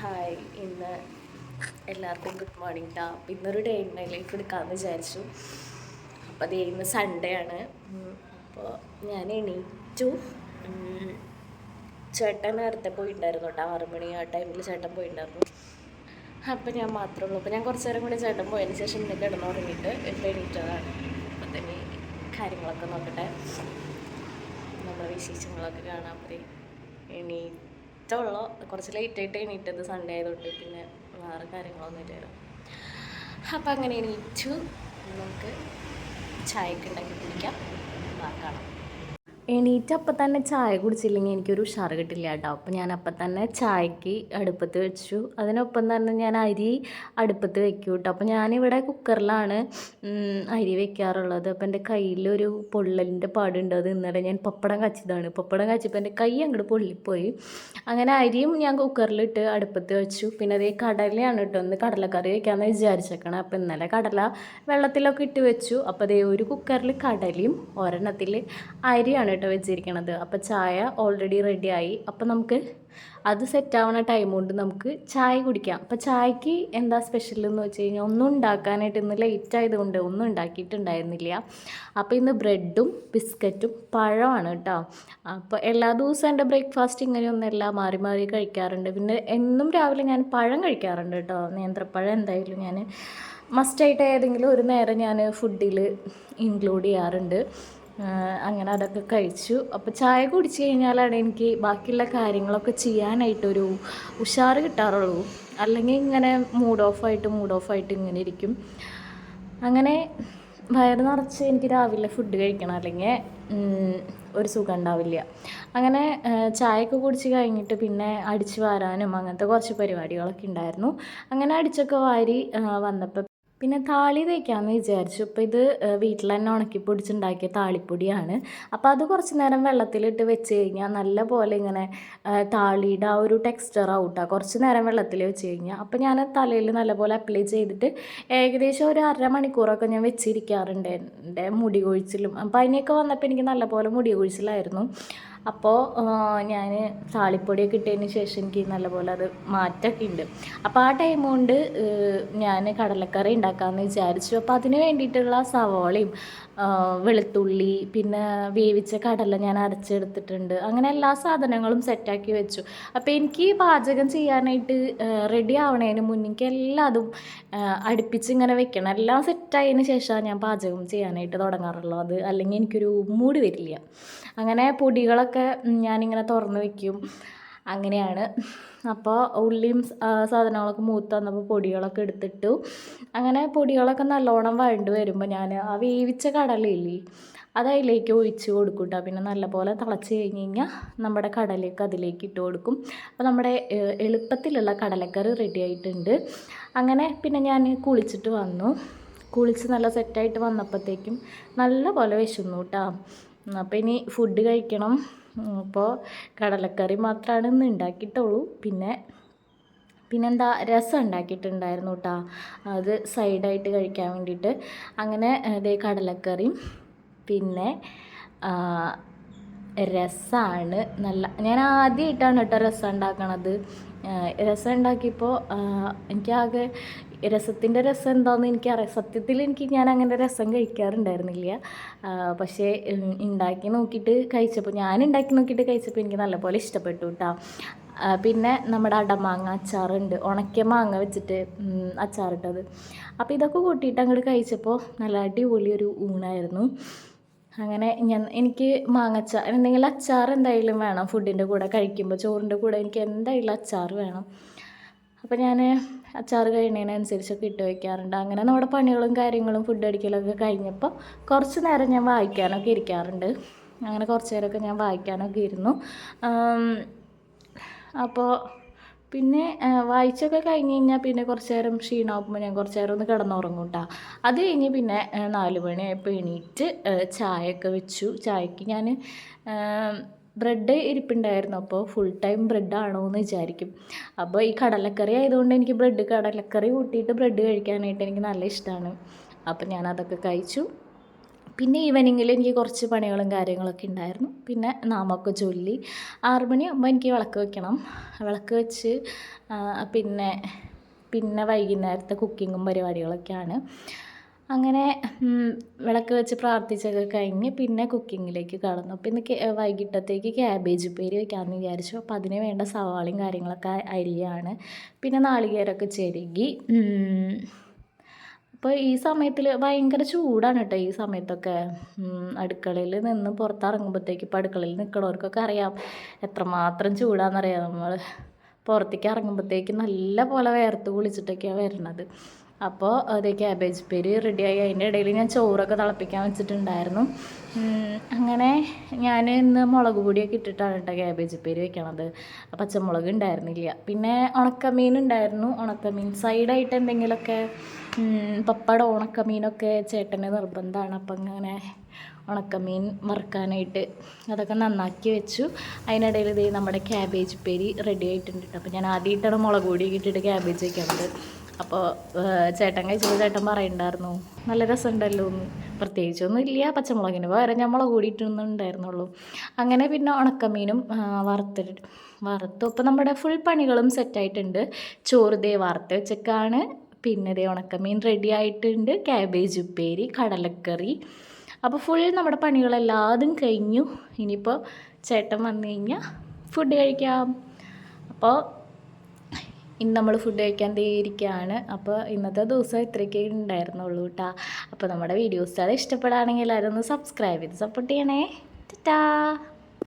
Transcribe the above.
Hi ഇന്ന് എല്ലാവർക്കും good morning ടാ ഇന്നൊരു ഡേ ഇൻ ലൈഫ് എടുക്കാമെന്ന് വിചാരിച്ചു. അപ്പോൾ അത് ഇന്ന് സൺഡേ ആണ്. അപ്പോൾ ഞാൻ എണീറ്റു. ചേട്ടൻ നേരത്തെ പോയിട്ടുണ്ടായിരുന്നു കേട്ടോ ആറ് മണി ആ ടൈമിൽ ചേട്ടൻ പോയിട്ടുണ്ടായിരുന്നു അപ്പോൾ ഞാൻ മാത്രമേ ഉള്ളൂ. അപ്പോൾ ഞാൻ കുറച്ച് നേരം കൂടി ചേട്ടൻ പോയതിന് ശേഷം ഇന്ന് കിടന്നുറങ്ങിയിട്ട് ഇപ്പോൾ എണീറ്റതാണ്. അപ്പോൾ തന്നെ കാര്യങ്ങളൊക്കെ നോക്കട്ടെ. നമ്മുടെ വിശേഷങ്ങളൊക്കെ കാണാൻ പോയി എണീറ്റുള്ളൂ കുറച്ച് ലേറ്റ് ആയിട്ട് എണീറ്റത് സൺഡേ ആയതുകൊണ്ട് പിന്നെ വേറെ കാര്യങ്ങളൊന്നും ഇല്ലായിരുന്നു. അപ്പം അങ്ങനെ എണീറ്റു. നമുക്ക് ചായക്ക് ഉണ്ടാക്കി കുടിക്കാം. കാണാം. എണീറ്റ് അപ്പം തന്നെ ചായ കുടിച്ചില്ലെങ്കിൽ എനിക്കൊരു ഉഷാറ് കിട്ടില്ല കേട്ടോ. അപ്പം ഞാൻ അപ്പം തന്നെ ചായക്ക് അടുപ്പത്ത് വെച്ചു. അതിനൊപ്പം തന്നെ ഞാൻ അരി അടുപ്പത്ത് വെക്കും കേട്ടോ. അപ്പം ഞാനിവിടെ കുക്കറിലാണ് അരി വെക്കാറുള്ളത്. അപ്പം എന്റെ കയ്യിലൊരു പൊള്ളലിന്റെ പാടുണ്ട്. അത് ഇന്നലെ ഞാൻ പപ്പടം കച്ചതാണ് പപ്പടം കച്ചപ്പോൾ എന്റെ കൈ അങ്ങോട്ട് പൊള്ളിപ്പോയി. അങ്ങനെ അരിയും ഞാൻ കുക്കറിലിട്ട് അടുപ്പത്ത് വെച്ചു. പിന്നെ അതേ കടലയാണ് കേട്ടോ ഒന്ന് കടലക്കറി വെക്കാമെന്ന് വിചാരിച്ചേക്കണം. അപ്പം ഇന്നലെ കടല വെള്ളത്തിലൊക്കെ ഇട്ട് വെച്ചു. അപ്പോൾ അതേ ഒരു കുക്കറിൽ കടലയും ഒരെണ്ണത്തിൽ അരിയാണ് കേട്ടോ വെച്ചിരിക്കണത്. അപ്പോൾ ചായ ഓൾറെഡി റെഡിയായി അപ്പോൾ നമുക്ക് അത് സെറ്റാവുന്ന ടൈം കൊണ്ട് നമുക്ക് ചായ കുടിക്കാം. അപ്പോൾ ചായക്ക് എന്താ സ്പെഷ്യൽ എന്ന് വെച്ച് കഴിഞ്ഞാൽ ഒന്നും ഉണ്ടാക്കാനായിട്ട് ഇന്ന് ലേറ്റ് ആയതുകൊണ്ട് ഒന്നും ഉണ്ടാക്കിയിട്ടുണ്ടായിരുന്നില്ല. അപ്പോൾ ഇന്ന് ബ്രെഡും ബിസ്ക്കറ്റും പഴമാണ് കേട്ടോ അപ്പോൾ എല്ലാ ദിവസവും എന്റെ ബ്രേക്ക്ഫാസ്റ്റ് ഇങ്ങനെയൊന്നല്ല മാറി മാറി കഴിക്കാറുണ്ട്. പിന്നെ എന്നും രാവിലെ ഞാൻ പഴം കഴിക്കാറുണ്ട് കേട്ടോ നേന്ത്രപ്പഴം എന്തായാലും ഞാൻ മസ്റ്റായിട്ട് ഏതെങ്കിലും ഒരു നേരം ഞാൻ ഫുഡിൽ ഇൻക്ലൂഡ് ചെയ്യാറുണ്ട്. അങ്ങനെ അതൊക്കെ കഴിച്ചു. അപ്പോൾ ചായ കുടിച്ച് കഴിഞ്ഞാലാണ് എനിക്ക് ബാക്കിയുള്ള കാര്യങ്ങളൊക്കെ ചെയ്യാനായിട്ടൊരു ഉഷാറ് കിട്ടാറുള്ളൂ. അല്ലെങ്കിൽ ഇങ്ങനെ മൂഡ് ഓഫായിട്ട് മൂഡ് ഓഫായിട്ട് ഇങ്ങനെ ഇരിക്കും. അങ്ങനെ വയറ് നിറച്ച് എനിക്ക് രാവിലെ ഫുഡ് കഴിക്കണം. അല്ലെങ്കിൽ ഒരു സുഖം ഉണ്ടാവില്ല. അങ്ങനെ ചായയൊക്കെ കുടിച്ച് കഴിഞ്ഞിട്ട് പിന്നെ അടിച്ച് വാരാനും അങ്ങനത്തെ കുറച്ച് പരിപാടികളൊക്കെ ഉണ്ടായിരുന്നു. അങ്ങനെ അടിച്ചൊക്കെ വാരി വന്നപ്പോൾ പിന്നെ താളി തേക്കാമെന്ന് വിചാരിച്ചു. അപ്പോൾ ഇത് വീട്ടിൽ തന്നെ ഉണക്കി പൊടിച്ചുണ്ടാക്കിയ താളിപ്പൊടിയാണ്. അപ്പോൾ അത് കുറച്ച് നേരം വെള്ളത്തിലിട്ട് വെച്ച് കഴിഞ്ഞാൽ നല്ല പോലെ ഇങ്ങനെ താളിയുടെ ആ ഒരു ടെക്സ്ചർ ഔട്ടാ. കുറച്ച് നേരം വെള്ളത്തിൽ വെച്ച് കഴിഞ്ഞാൽ അപ്പോൾ ഞാൻ തലയിൽ നല്ലപോലെ അപ്ലൈ ചെയ്തിട്ട് ഏകദേശം ഒരു അര അരമണിക്കൂറൊക്കെ ഞാൻ വെച്ചിരിക്കാറുണ്ട് എന്റെ മുടി കൊഴിച്ചിലും. അപ്പോൾ അതിനെയൊക്കെ വന്നപ്പോൾ എനിക്ക് നല്ലപോലെ മുടി കൊഴിച്ചിലായിരുന്നു. അപ്പോൾ ഞാൻ താളിപ്പൊടിയൊക്കെ ഇട്ടതിന് ശേഷം എനിക്ക് നല്ലപോലെ അത് മാറ്റമൊക്കെ ഉണ്ട് അപ്പോൾ ആ ടൈം കൊണ്ട് ഞാൻ കടലക്കറി ഉണ്ടാക്കാമെന്ന് വിചാരിച്ചു. അപ്പോൾ അതിന് വേണ്ടിയിട്ടുള്ള സവോളയും വെളുത്തുള്ളി പിന്നെ വേവിച്ച കടല ഞാൻ അരച്ചെടുത്തിട്ടുണ്ട്. അങ്ങനെ എല്ലാ സാധനങ്ങളും സെറ്റാക്കി വെച്ചു. അപ്പോൾ എനിക്ക് പാചകം ചെയ്യാനായിട്ട് റെഡി ആവണതിന് മുന്നേ എനിക്ക് എല്ലാതും അടുപ്പിച്ച് ഇങ്ങനെ വെക്കണം. എല്ലാം സെറ്റായതിന് ശേഷമാണ് ഞാൻ പാചകം ചെയ്യാനായിട്ട് തുടങ്ങാറുള്ളത്. അത് അല്ലെങ്കിൽ എനിക്കൊരു മൂഡ് വരില്ല. അങ്ങനെ പൊടികളൊക്കെ ഉം, ഞാനിങ്ങനെ തുറന്ന് വെക്കും. അങ്ങനെയാണ്. അപ്പോൾ ഉള്ളിയും സാധനങ്ങളൊക്കെ മൂത്ത് വന്നപ്പോൾ പൊടികളൊക്കെ എടുത്തിട്ടു. അങ്ങനെ പൊടികളൊക്കെ നല്ലോണം വഴണ്ട് വരുമ്പോൾ ഞാൻ ആ വേവിച്ച കടലയില്ലേ അത് അതിലേക്ക് ഒഴിച്ച് കൊടുക്കും കേട്ടോ പിന്നെ നല്ലപോലെ തിളച്ച് കഴിഞ്ഞ് കഴിഞ്ഞാൽ നമ്മുടെ കടലയൊക്കെ അതിലേക്ക് ഇട്ട് കൊടുക്കും. അപ്പോൾ നമ്മുടെ എളുപ്പത്തിലുള്ള കടലക്കറി റെഡി ആയിട്ടുണ്ട്. അങ്ങനെ പിന്നെ ഞാൻ കുളിച്ചിട്ട് വന്നു. കുളിച്ച് നല്ല സെറ്റായിട്ട് വന്നപ്പോഴത്തേക്കും നല്ല പോലെ വിശന്നു കേട്ടോ അപ്പോൾ ഇനി ഫുഡ് കഴിക്കണം. അപ്പോൾ കടലക്കറി മാത്രമാണ് ഇന്ന് ഉണ്ടാക്കിയിട്ടുള്ളൂ പിന്നെ പിന്നെന്താ രസം ഉണ്ടാക്കിയിട്ടുണ്ടായിരുന്നു കേട്ടോ അത് സൈഡായിട്ട് കഴിക്കാൻ വേണ്ടിയിട്ട് അങ്ങനെ ഇതേ കടലക്കറിയും. പിന്നെ രസമാണ് നല്ല ഞാൻ ആദ്യമായിട്ടാണ് കേട്ടോ രസം ഉണ്ടാക്കണത് രസം ഉണ്ടാക്കിയപ്പോൾ എനിക്കാകെ രസത്തിന്റെ രസം എന്താണെന്ന് എനിക്കറിയാം. സത്യത്തിൽ എനിക്ക് ഞാൻ അങ്ങനെ രസം കഴിക്കാറുണ്ടായിരുന്നില്ല. പക്ഷേ ഉണ്ടാക്കി നോക്കിയിട്ട് കഴിച്ചപ്പോൾ ഞാൻ ഉണ്ടാക്കി നോക്കിയിട്ട് കഴിച്ചപ്പോൾ എനിക്ക് നല്ലപോലെ ഇഷ്ടപ്പെട്ടു കേട്ടോ പിന്നെ നമ്മുടെ അടമാങ്ങ അച്ചാറുണ്ട്. ഉണക്കിയ മാങ്ങ വെച്ചിട്ട് അച്ചാറിട്ടത്. അപ്പോൾ ഇതൊക്കെ കൂട്ടിയിട്ട് അങ്ങോട്ട് കഴിച്ചപ്പോൾ നല്ല അടിപൊളി ഒരു ഊണായിരുന്നു. അങ്ങനെ ഞാൻ എനിക്ക് മാങ്ങച്ചാർ എന്തെങ്കിലും അച്ചാർ എന്തായാലും വേണം ഫുഡിന്റെ കൂടെ കഴിക്കുമ്പോൾ. ചോറിന്റെ കൂടെ എനിക്ക് എന്തായാലും അച്ചാർ വേണം. അപ്പോൾ ഞാൻ അച്ചാർ കഴിഞ്ഞതിനനുസരിച്ചൊക്കെ ഇട്ട് വയ്ക്കാറുണ്ട് അങ്ങനെ നമ്മുടെ പണികളും കാര്യങ്ങളും ഫുഡ് അടിക്കലൊക്കെ കഴിഞ്ഞപ്പോൾ കുറച്ച് നേരം ഞാൻ വായിക്കാനൊക്കെ ഇരിക്കാറുണ്ട്. അങ്ങനെ കുറച്ച് നേരമൊക്കെ ഞാൻ വായിക്കാനൊക്കെ ഇരുന്നു. അപ്പോൾ പിന്നെ വായിച്ചൊക്കെ കഴിഞ്ഞ് കഴിഞ്ഞാൽ പിന്നെ കുറച്ച് നേരം ക്ഷീണമാകുമ്പോൾ ഞാൻ കുറച്ച് നേരം ഒന്ന് കിടന്നുറങ്ങും കേട്ടോ അത് കഴിഞ്ഞ് പിന്നെ നാല് മണിയായപ്പോൾ എണീറ്റ് ചായയൊക്കെ വെച്ചു. ചായക്ക് ഞാൻ ബ്രെഡ് ഇരിപ്പുണ്ടായിരുന്നു. അപ്പോൾ ഫുൾ ടൈം ബ്രെഡാണോ എന്ന് വിചാരിക്കും. അപ്പോൾ ഈ കടലക്കറി ആയതുകൊണ്ട് എനിക്ക് ബ്രെഡ് കടലക്കറി കൂട്ടിയിട്ട് ബ്രെഡ് കഴിക്കാനായിട്ട് എനിക്ക് നല്ല ഇഷ്ടമാണ് അപ്പോൾ ഞാൻ അതൊക്കെ കഴിച്ചു. പിന്നെ ഈവനിങ്ങിൽ എനിക്ക് കുറച്ച് പണികളും കാര്യങ്ങളൊക്കെ ഉണ്ടായിരുന്നു. പിന്നെ നാമൊക്കെ ചൊല്ലി. ആറ് മണിയാകുമ്പോൾ എനിക്ക് വിളക്ക് വെക്കണം. വിളക്ക് വെച്ച് പിന്നെ പിന്നെ വൈകുന്നേരത്തെ കുക്കിങ്ങും പരിപാടികളൊക്കെയാണ്. അങ്ങനെ വിളക്ക് വെച്ച് പ്രാർത്ഥിച്ചൊക്കെ കഴിഞ്ഞ് പിന്നെ കുക്കിങ്ങിലേക്ക് കടന്നു. അപ്പോൾ ഇന്ന് വൈകിട്ടത്തേക്ക് ക്യാബേജ് ഉപ്പേരി വെക്കാമെന്ന് വിചാരിച്ചു. അപ്പോൾ അതിന് വേണ്ട സവാളയും കാര്യങ്ങളൊക്കെ അരിയാണ്. പിന്നെ നാളികേരമൊക്കെ ചെരുകി അപ്പോൾ ഈ സമയത്തിൽ ഭയങ്കര ചൂടാണ് കേട്ടോ ഈ സമയത്തൊക്കെ. അടുക്കളയിൽ നിന്ന് പുറത്തിറങ്ങുമ്പോഴത്തേക്ക് ഇപ്പോൾ അടുക്കളയിൽ നിൽക്കണവർക്കൊക്കെ അറിയാം എത്രമാത്രം ചൂടാണെന്നറിയാം നമ്മൾ പുറത്തേക്ക് ഇറങ്ങുമ്പോഴത്തേക്ക് നല്ല പോലെ വേർത്ത് കുളിച്ചിട്ടൊക്കെയാണ് വരുന്നത് അപ്പോൾ അതേ ക്യാബേജ് പേര് റെഡിയായി അതിന്റെ ഇടയിൽ ഞാൻ ചോറൊക്കെ തിളപ്പിക്കാൻ വെച്ചിട്ടുണ്ടായിരുന്നു. അങ്ങനെ ഞാൻ ഇന്ന് മുളക് പൊടിയൊക്കെ ഇട്ടിട്ടാണ് കേട്ടോ ക്യാബേജ് പേര് വെക്കണത്. പച്ചമുളക് ഉണ്ടായിരുന്നില്ല. പിന്നെ ഉണക്കമീൻ ഉണ്ടായിരുന്നു. ഉണക്കമീൻ സൈഡായിട്ട് എന്തെങ്കിലുമൊക്കെ പപ്പട ഉണക്കമീനൊക്കെ ചേട്ടന് നിർബന്ധമാണ്. അപ്പം അങ്ങനെ ഉണക്കമീൻ വറുക്കാനായിട്ട് അതൊക്കെ നന്നാക്കി വെച്ചു. അതിനിടയിൽ ഇതേ നമ്മുടെ ക്യാബേജ് പേരി റെഡി ആയിട്ടുണ്ട് അപ്പോൾ ഞാൻ ആദ്യമായിട്ടാണ് മുളക് പൊടിയൊക്കെ ഇട്ടിട്ട് ക്യാബേജ് വയ്ക്കുന്നത് അപ്പോൾ ചേട്ടൻ കഴിച്ചപ്പോൾ ചേട്ടൻ പറയുന്നുണ്ടായിരുന്നു നല്ല രസമുണ്ടല്ലോ എന്ന്. പ്രത്യേകിച്ചൊന്നും ഇല്ല പച്ചമുളകിന് പകരം മുളക് പൊടി അങ്ങനെ പിന്നെ ഉണക്കമീനും വറുത്തിട്ട് വറുത്തു അപ്പോൾ നമ്മുടെ ഫുൾ പണികളും സെറ്റായിട്ടുണ്ട് ചോറ് ദേ വറുത്ത് വെച്ചേക്കാണ്. പിന്നെ ദേ ഉണക്കമീൻ റെഡി ആയിട്ടുണ്ട്. ക്യാബേജ് ഉപ്പേരി കടലക്കറി. അപ്പോൾ ഫുൾ നമ്മുടെ പണികളെല്ലാതും കഴിഞ്ഞു. ഇനിയിപ്പോൾ ചേട്ടൻ വന്നു കഴിഞ്ഞാൽ ഫുഡ് കഴിക്കാം. അപ്പോൾ ഇന്ന് നമ്മൾ ഫുഡ് കഴിക്കാൻ ഇരിക്കുകയാണ് അപ്പോൾ ഇന്നത്തെ ദിവസം ഇത്രയൊക്കെ ഉണ്ടായിരുന്നുള്ളൂ കേട്ടോ അപ്പോൾ നമ്മുടെ വീഡിയോസ് അത് ഇഷ്ടപ്പെടുകയാണെങ്കിൽ എല്ലാവരും ഒന്ന് സബ്സ്ക്രൈബ് ചെയ്ത് സപ്പോർട്ട് ചെയ്യണേ. ടാ.